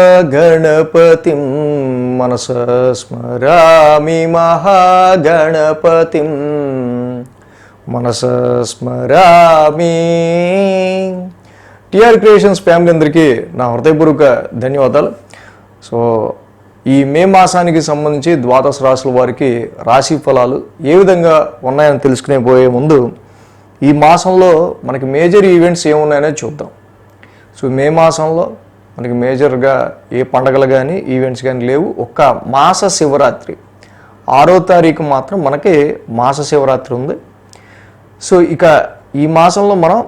మహాగణపతిం మనస స్మరామి మహాగణపతిం మనస స్మరామి. టిఆర్ క్రియేషన్స్ ఫ్యామిలీ అందరికీ నా హృదయపూర్వక ధన్యవాదాలు. సో ఈ మే మాసానికి సంబంధించి ద్వాదశ రాశుల వారికి రాశి ఫలాలు ఏ విధంగా ఉన్నాయని తెలుసుకునే పోయే ముందు ఈ మాసంలో మనకి మేజర్ ఈవెంట్స్ ఏమున్నాయనే చూద్దాం. సో మే మాసంలో మనకి మేజర్గా ఏ పండగలు కానీ ఈవెంట్స్ కానీ లేవు. ఒక్క మాస శివరాత్రి. ఆరో తారీఖు మాత్రం మనకి మాస శివరాత్రి ఉంది. సో ఇక ఈ మాసంలో మనం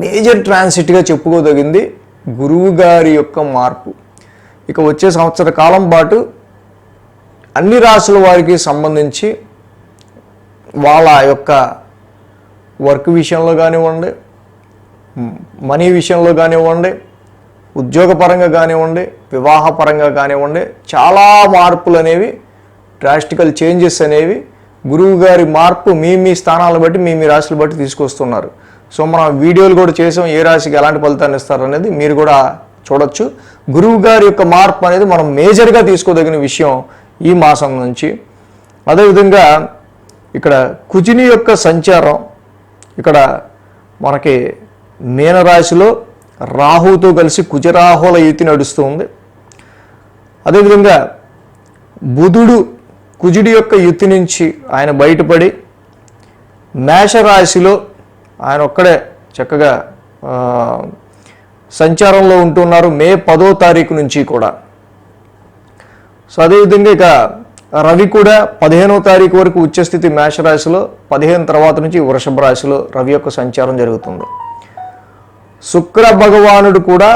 మేజర్ ట్రాన్సిట్గా చెప్పుకోదగింది గురువు గారి యొక్క మార్పు. ఇక వచ్చే సంవత్సర కాలం పాటు అన్ని రాసుల వారికి సంబంధించి వాళ్ళ యొక్క వర్క్ విషయంలో కానివ్వండి మనీ విషయంలో కానివ్వండి ఉద్యోగపరంగా కానివ్వండి వివాహపరంగా కానివ్వండి చాలా మార్పులు అనేవి డ్రాస్టికల్ చేంజెస్ అనేవి గురువు గారి మార్పు మీ మీ స్థానాలను బట్టి మీ మీ రాశులు బట్టి తీసుకొస్తున్నారు. సో మనం వీడియోలు కూడా చేసాం ఏ రాశికి ఎలాంటి ఫలితాన్ని ఇస్తారు అనేది మీరు కూడా చూడొచ్చు. గురువు గారి యొక్క మార్పు అనేది మనం మేజర్గా తీసుకోదగిన విషయం ఈ మాసం నుంచి. అదేవిధంగా ఇక్కడ కుజిని యొక్క సంచారం ఇక్కడ మనకి మీనరాశిలో రాహుతో కలిసి కుజరాహుల యుతి నడుస్తుంది అదేవిధంగా బుధుడు కుజుడి యొక్క యుతి నుంచి ఆయన బయటపడి మేషరాశిలో ఆయన ఒక్కడే చక్కగా సంచారంలో ఉంటున్నారు మే పదో తారీఖు నుంచి కూడా. సో అదేవిధంగా ఇక రవి కూడా పదిహేనో తారీఖు వరకు ఉచ్చస్థితి మేషరాశిలో పదిహేను తర్వాత నుంచి వృషభ రాశిలో రవి యొక్క సంచారం జరుగుతుంది. శుక్ర భగవానుడు కూడా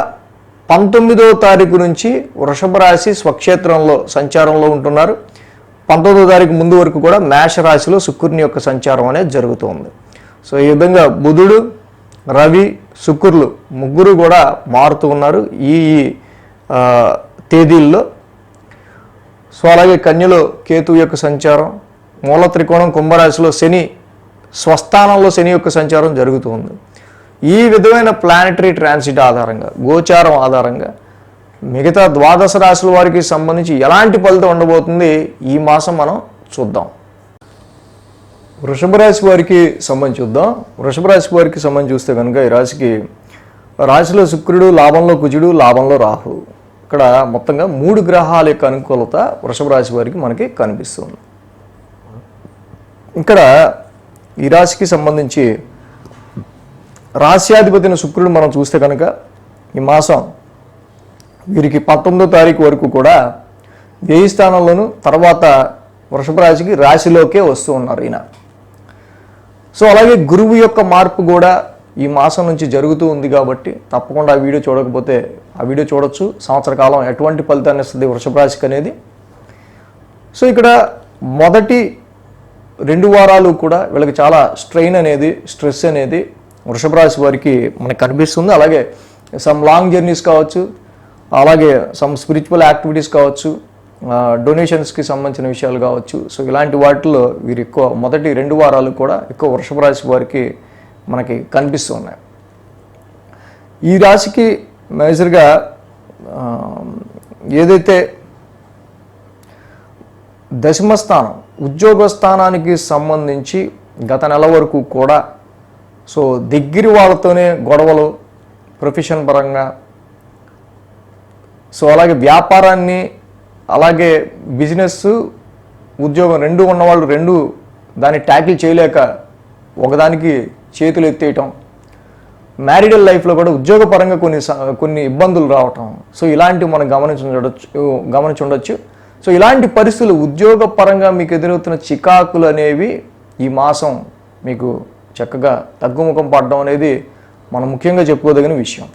పంతొమ్మిదో తారీఖు నుంచి వృషభ రాశి స్వక్షేత్రంలో సంచారంలో ఉంటున్నారు. పంతొమ్మిదో తారీఖు ముందు వరకు కూడా మేష రాశిలో శుక్రుని యొక్క సంచారం అనేది జరుగుతుంది. సో ఈ విధంగా బుధుడు రవి శుక్రులు ముగ్గురు కూడా మారుతూ ఉన్నారు ఈ తేదీల్లో. సో అలాగే కన్యలో కేతు యొక్క సంచారం మూల త్రికోణం కుంభరాశిలో శని స్వస్థానంలో శని యొక్క సంచారం జరుగుతుంది. ఈ విధమైన ప్లానటరీ ట్రాన్సిట్ ఆధారంగా గోచారం ఆధారంగా మిగతా ద్వాదశ రాశుల వారికి సంబంధించి ఎలాంటి ఫలితం ఉండబోతుంది ఈ మాసం మనం చూద్దాం. వృషభ రాశి వారికి సంబంధించి చూద్దాం. వృషభ రాశి వారికి సంబంధించి చూస్తే కనుక ఈ రాశికి రాశిలో శుక్రుడు లాభంలో కుజుడు లాభంలో రాహు. ఇక్కడ మొత్తంగా మూడు గ్రహాల యొక్క అనుకూలత వృషభ రాశి వారికి మనకి కనిపిస్తుంది. ఇక్కడ ఈ రాశికి సంబంధించి రాశ్యాధిపతిని శుక్రుడు మనం చూస్తే కనుక ఈ మాసం వీరికి పంతొమ్మిదో తారీఖు వరకు కూడా వ్యయ స్థానంలోను తర్వాత వృషభ రాశికి రాశిలోకే వస్తూ ఉన్నారు ఈయన. సో అలాగే గురువు యొక్క మార్పు కూడా ఈ మాసం నుంచి జరుగుతూ ఉంది కాబట్టి తప్పకుండా ఆ వీడియో చూడకపోతే ఆ వీడియో చూడొచ్చు. సంవత్సర కాలం ఎటువంటి ఫలితాన్ని ఇస్తుంది వృషభ రాశికి అనేది? సో ఇక్కడ మొదటి రెండు వారాలు కూడా వీళ్ళకి చాలా స్ట్రెయిన్ అనేది స్ట్రెస్ అనేది వృషభ రాశి వారికి మనకు కనిపిస్తుంది. అలాగే సమ్ లాంగ్ జర్నీస్ కావచ్చు అలాగే సమ్ స్పిరిచువల్ యాక్టివిటీస్ కావచ్చు డొనేషన్స్కి సంబంధించిన విషయాలు కావచ్చు. సో ఇలాంటి వాటిల్లో వీరు ఎక్కువ మొదటి రెండు వారాలు కూడా ఎక్కువ వృషభ రాశి వారికి మనకి కనిపిస్తున్నాయి. ఈ రాశికి మేజర్గా ఏదైతే దశమ స్థానం ఉద్యోగ స్థానానికి సంబంధించి గత నెల వరకు కూడా సో దగ్గర వాళ్ళతోనే గొడవలు ప్రొఫెషన్ పరంగా. సో అలాగే వ్యాపారాన్ని అలాగే బిజినెస్ ఉద్యోగం రెండు ఉన్నవాళ్ళు రెండు దాన్ని ట్యాకిల్ చేయలేక ఒకదానికి చేతులు ఎత్తేయటం. మ్యారీడల్ లైఫ్లో కూడా ఉద్యోగపరంగా కొన్ని కొన్ని ఇబ్బందులు రావటం. సో ఇలాంటివి మనం గమనించుండొచ్చు గమనించుండొచ్చు. సో ఇలాంటి పరిస్థితులు ఉద్యోగపరంగా మీకు ఎదురవుతున్న చికాకులు అనేవి ఈ మాసం మీకు చక్కగా తగ్గుముఖం పడడం అనేది మనం ముఖ్యంగా చెప్పుకోదగిన విషయం.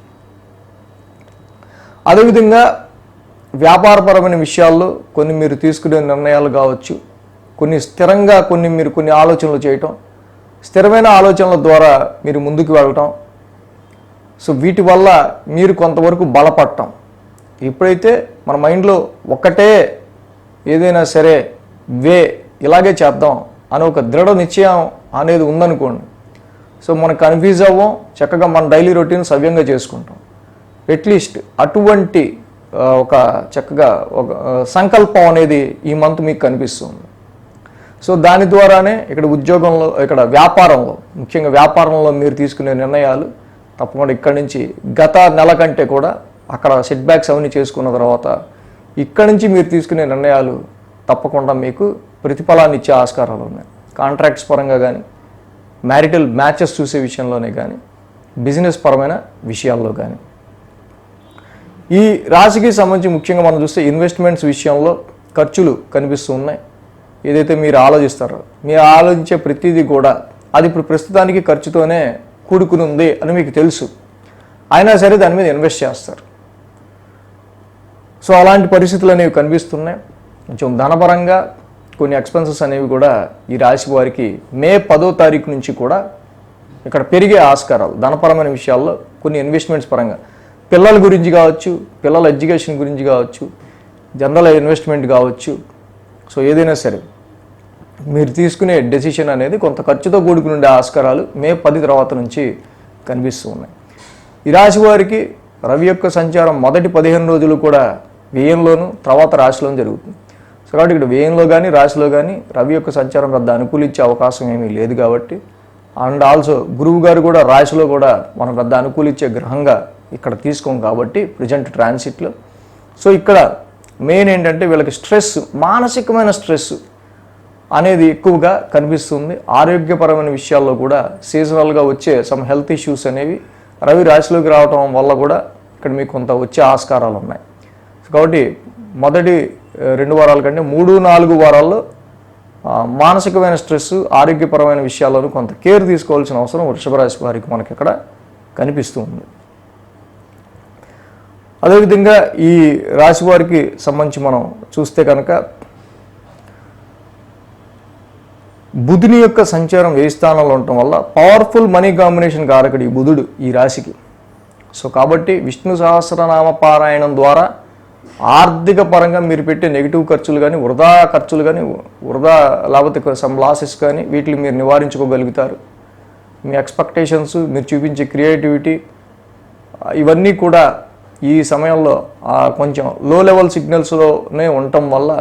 అదేవిధంగా వ్యాపారపరమైన విషయాల్లో కొన్ని మీరు తీసుకునే నిర్ణయాలు కావచ్చు కొన్ని స్థిరంగా కొన్ని మీరు కొన్ని ఆలోచనలు చేయటం స్థిరమైన ఆలోచనల ద్వారా మీరు ముందుకు వెళ్ళటం. సో వీటి వల్ల మీరు కొంతవరకు బలపడటం. ఎప్పుడైతే మన మైండ్లో ఒక్కటే ఏదైనా సరే వే ఇలాగే చేద్దాం అని ఒక దృఢ నిశ్చయం అనేది ఉందనుకోండి సో మనం కన్ఫ్యూజ్ అవ్వం చక్కగా మన డైలీ రొటీన్ సవ్యంగా చేసుకుంటాం. అట్లీస్ట్ అటువంటి ఒక చక్కగా ఒక సంకల్పం అనేది ఈ మంత్ మీకు కనిపిస్తుంది. సో దాని ద్వారానే ఇక్కడ ఉద్యోగంలో ఇక్కడ వ్యాపారంలో ముఖ్యంగా వ్యాపారంలో మీరు తీసుకునే నిర్ణయాలు తప్పకుండా ఇక్కడి నుంచి గత నెల కంటే కూడా అక్కడ సెట్ బ్యాక్స్ అవన్నీ చేసుకున్న తర్వాత ఇక్కడి నుంచి మీరు తీసుకునే నిర్ణయాలు తప్పకుండా మీకు ప్రతిఫలాన్ని ఇచ్చే ఆస్కారాలు ఉన్నాయి. కాంట్రాక్ట్స్ పరంగా కానీ మ్యారిటల్ మ్యాచెస్ చూసే విషయంలోనే కానీ బిజినెస్ పరమైన విషయాల్లో కానీ. ఈ రాశికి సంబంధించి ముఖ్యంగా మనం చూస్తే ఇన్వెస్ట్మెంట్స్ విషయంలో ఖర్చులు కనిపిస్తూ ఉన్నాయి. ఏదైతే మీరు ఆలోచిస్తారో మీరు ఆలోచించే ప్రతిదీ కూడా అది ఇప్పుడు ప్రస్తుతానికి ఖర్చుతోనే కూడుకుని ఉంది అని మీకు తెలుసు. అయినా సరే దాని మీద ఇన్వెస్ట్ చేస్తారు. సో అలాంటి పరిస్థితులు అనేవి కనిపిస్తున్నాయి. కొంచెం ధనపరంగా కొన్ని ఎక్స్పెన్సెస్ అనేవి కూడా ఈ రాశి వారికి మే పదో తారీఖు నుంచి కూడా ఇక్కడ పెరిగే ఆస్కారాలు ధనపరమైన విషయాల్లో కొన్ని ఇన్వెస్ట్మెంట్స్ పరంగా. పిల్లల గురించి కావచ్చు పిల్లల ఎడ్యుకేషన్ గురించి కావచ్చు జనరల్ ఇన్వెస్ట్మెంట్ కావచ్చు. సో ఏదైనా సరే మీరు తీసుకునే డెసిషన్ అనేది కొంత ఖర్చుతో కూడుకుని ఉండే ఆస్కారాలు మే పది తర్వాత నుంచి కనిపిస్తూ ఉన్నాయి. ఈ రాశి వారికి రవి యొక్క సంచారం మొదటి పదిహేను రోజులు కూడా వ్యయంలోను తర్వాత రాశిలోనూ జరుగుతుంది. సో కాబట్టి ఇక్కడ వ్యయంలో కానీ రాశిలో కానీ రవి యొక్క సంచారం పెద్ద అనుకూలించే అవకాశం ఏమీ లేదు కాబట్టి అండ్ ఆల్సో గురువు గారు కూడా రాశిలో కూడా మనం పెద్ద అనుకూలించే గ్రహంగా ఇక్కడ తీసుకోం కాబట్టి ప్రజెంట్ ట్రాన్సిట్లో సో ఇక్కడ మెయిన్ ఏంటంటే వీళ్ళకి స్ట్రెస్ మానసికమైన స్ట్రెస్ అనేది ఎక్కువగా కనిపిస్తుంది. ఆరోగ్యపరమైన విషయాల్లో కూడా సీజనల్గా వచ్చే సమ్ హెల్త్ ఇష్యూస్ అనేవి రవి రాశిలోకి రావటం వల్ల కూడా ఇక్కడ మీకు కొంత వచ్చే ఆస్కారాలు ఉన్నాయి. కాబట్టి మొదటి రెండు వారాల కంటే మూడు నాలుగు వారాల్లో మానసికమైన స్ట్రెస్ ఆరోగ్యపరమైన విషయాల్లోనూ కొంత కేర్ తీసుకోవాల్సిన అవసరం వృషభ రాశి వారికి మనకి ఇక్కడ కనిపిస్తూ ఉంది. అదేవిధంగా ఈ రాశి వారికి సంబంధించి మనం చూస్తే కనుక బుధుని యొక్క సంచారం ఏ స్థానంలో ఉండటం వల్ల పవర్ఫుల్ మనీ కాంబినేషన్ కారకుడు ఈ బుధుడు ఈ రాశికి. సో కాబట్టి విష్ణు సహస్రనామ పారాయణం ద్వారా ఆర్థిక పరంగా మీరు పెట్టే నెగిటివ్ ఖర్చులు కానీ వృధా ఖర్చులు కానీ వృధా లేకపోతే సమ్ లాసెస్ కానీ వీటిని మీరు నివారించుకోగలుగుతారు. మీ ఎక్స్పెక్టేషన్స్ మీరు చూపించే క్రియేటివిటీ ఇవన్నీ కూడా ఈ సమయంలో కొంచెం లో లెవెల్ సిగ్నల్స్లోనే ఉండటం వల్ల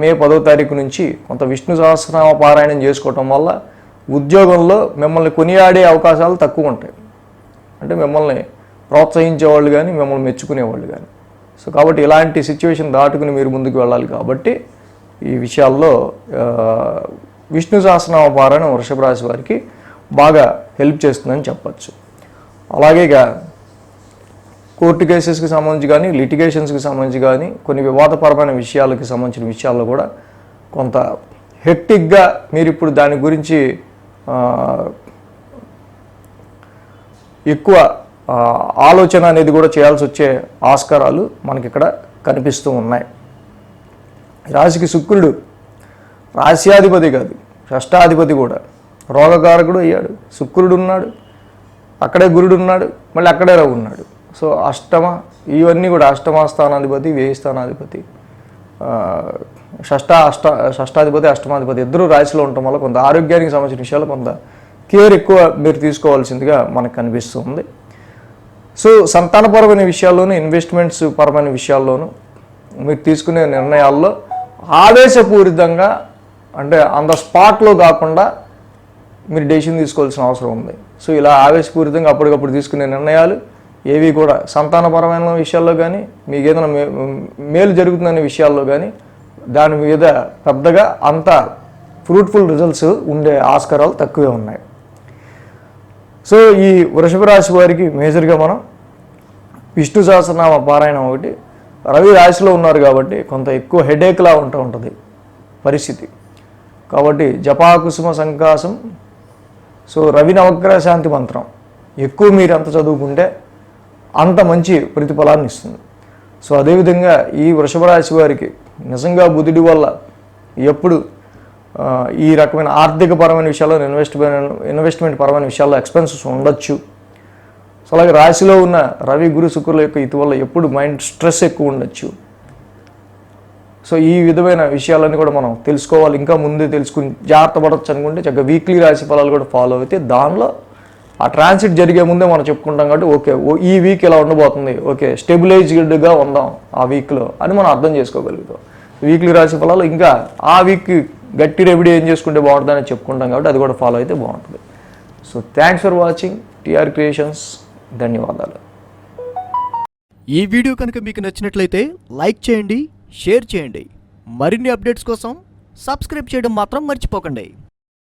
మే పదో తారీఖు నుంచి కొంత విష్ణు సహస్రనామ పారాయణం చేసుకోవటం వల్ల ఉద్యోగంలో మిమ్మల్ని కొనియాడే అవకాశాలు తక్కువ ఉంటాయి. అంటే మిమ్మల్ని ప్రోత్సహించే వాళ్ళు కానీ మిమ్మల్ని మెచ్చుకునేవాళ్ళు కానీ సో కాబట్టి ఇలాంటి సిచ్యువేషన్ దాటుకుని మీరు ముందుకు వెళ్ళాలి కాబట్టి ఈ విషయాల్లో విష్ణు సహస్రనామ పారాయణం వృషభ రాశి వారికి బాగా హెల్ప్ చేస్తుందని చెప్పచ్చు. అలాగే కోర్టు కేసెస్కి సంబంధించి కానీ లిటిగేషన్స్కి సంబంధించి కానీ కొన్ని వివాదపరమైన విషయాలకి సంబంధించిన విషయాల్లో కూడా కొంత హెక్టిక్గా మీరు ఇప్పుడు దాని గురించి ఎక్కువ ఆలోచన అనేది కూడా చేయాల్సి వచ్చే ఆస్కారాలు మనకి ఇక్కడ కనిపిస్తూ ఉన్నాయి. రాశికి శుక్రుడు రాశ్యాధిపతి కాదు షష్టాధిపతి కూడా. రోగకారకుడు అయ్యాడు శుక్రుడు ఉన్నాడు అక్కడే గురుడు ఉన్నాడు మళ్ళీ అక్కడే రవి ఉన్నాడు. సో అష్టమ ఇవన్నీ కూడా అష్టమ స్థానాధిపతి స్థానాధిపతి షష్ట అష్ట షష్టాధిపతి అష్టమాధిపతి ఇద్దరు రాశిలో ఉండటం వల్ల కొంత ఆరోగ్యానికి సంబంధించిన విషయాలు కొంత కేర్ ఎక్కువ మీరు తీసుకోవాల్సిందిగా మనకు కనిపిస్తుంది. సో సంతానపరమైన విషయాల్లోనూ ఇన్వెస్ట్మెంట్స్ పరమైన విషయాల్లోనూ మీరు తీసుకునే నిర్ణయాల్లో ఆవేశపూరితంగా అంటే ఆన్ ద స్పాట్లో కాకుండా మీరు డెసిషన్ తీసుకోవాల్సిన అవసరం ఉంది. సో ఇలా ఆవేశపూరితంగా అప్పటికప్పుడు తీసుకునే నిర్ణయాలు ఏవి కూడా సంతానపరమైన విషయాల్లో కానీ మీకు ఏదైనా మే- మేలు జరుగుతుందనే విషయాల్లో కానీ దాని మీద పెద్దగా అంత ఫ్రూట్ఫుల్ రిజల్ట్స్ ఉండే ఆస్కారాలు తక్కువే ఉన్నాయి. సో ఈ వృషభ రాశి వారికి మేజర్గా మనం విష్ణు సహస్రనామ పారాయణం ఒకటి రవి రాశిలో ఉన్నారు కాబట్టి కొంత ఎక్కువ హెడేక్లా ఉంటూ ఉంటుంది పరిస్థితి. కాబట్టి జపాకుసుమ సంకాసం సో రవి నవగ్రహ శాంతి మంత్రం ఎక్కువ మీరు ఎంత చదువుకుంటే అంత మంచి ప్రతిఫలాన్ని ఇస్తుంది. సో అదేవిధంగా ఈ వృషభ రాశి వారికి నిజంగా బుధుడి వల్ల ఎప్పుడు ఈ రకమైన ఆర్థిక పరమైన విషయాల్లో ఇన్వెస్ట్మెంట్ ఇన్వెస్ట్మెంట్ పరమైన విషయాల్లో ఎక్స్పెన్సెస్ ఉండొచ్చు. సో అలాగే రాశిలో ఉన్న రవి గురు శుక్రుల యొక్క ఇటు వల్ల ఎప్పుడు మైండ్ స్ట్రెస్ ఎక్కువ ఉండొచ్చు. సో ఈ విధమైన విషయాలన్నీ కూడా మనం తెలుసుకోవాలి ఇంకా ముందే తెలుసుకుని జాగ్రత్త పడవచ్చు అనుకుంటే చక్కగా వీక్లీ రాశి ఫలాలు కూడా ఫాలో అయితే దానిలో ఆ ట్రాన్సిట్ జరిగే ముందే మనం చెప్పుకుంటాం కాబట్టి ఓకే ఓ ఈ వీక్ ఇలా ఉండబోతుంది? ఓకే స్టెబిలైజ్డ్గా ఉందాం ఆ వీక్లో అని మనం అర్థం చేసుకోగలుగుతాం. వీక్లీ రాశి ఫలాలు ఇంకా ఆ వీక్ గట్టి రెమెడీ ఏం చేసుకుంటే బాగుంటుందని చెప్పుకుంటాం కాబట్టి అది కూడా ఫాలో అయితే బాగుంటుంది. So thanks for watching TR Creations ధన్యవాదాలు. ఈ వీడియో కనుక మీకు నచ్చినట్లయితే లైక్ చేయండి షేర్ చేయండి. మరిన్ని అప్డేట్స్ కోసం సబ్స్క్రైబ్ చేయడం మాత్రం మర్చిపోకండి.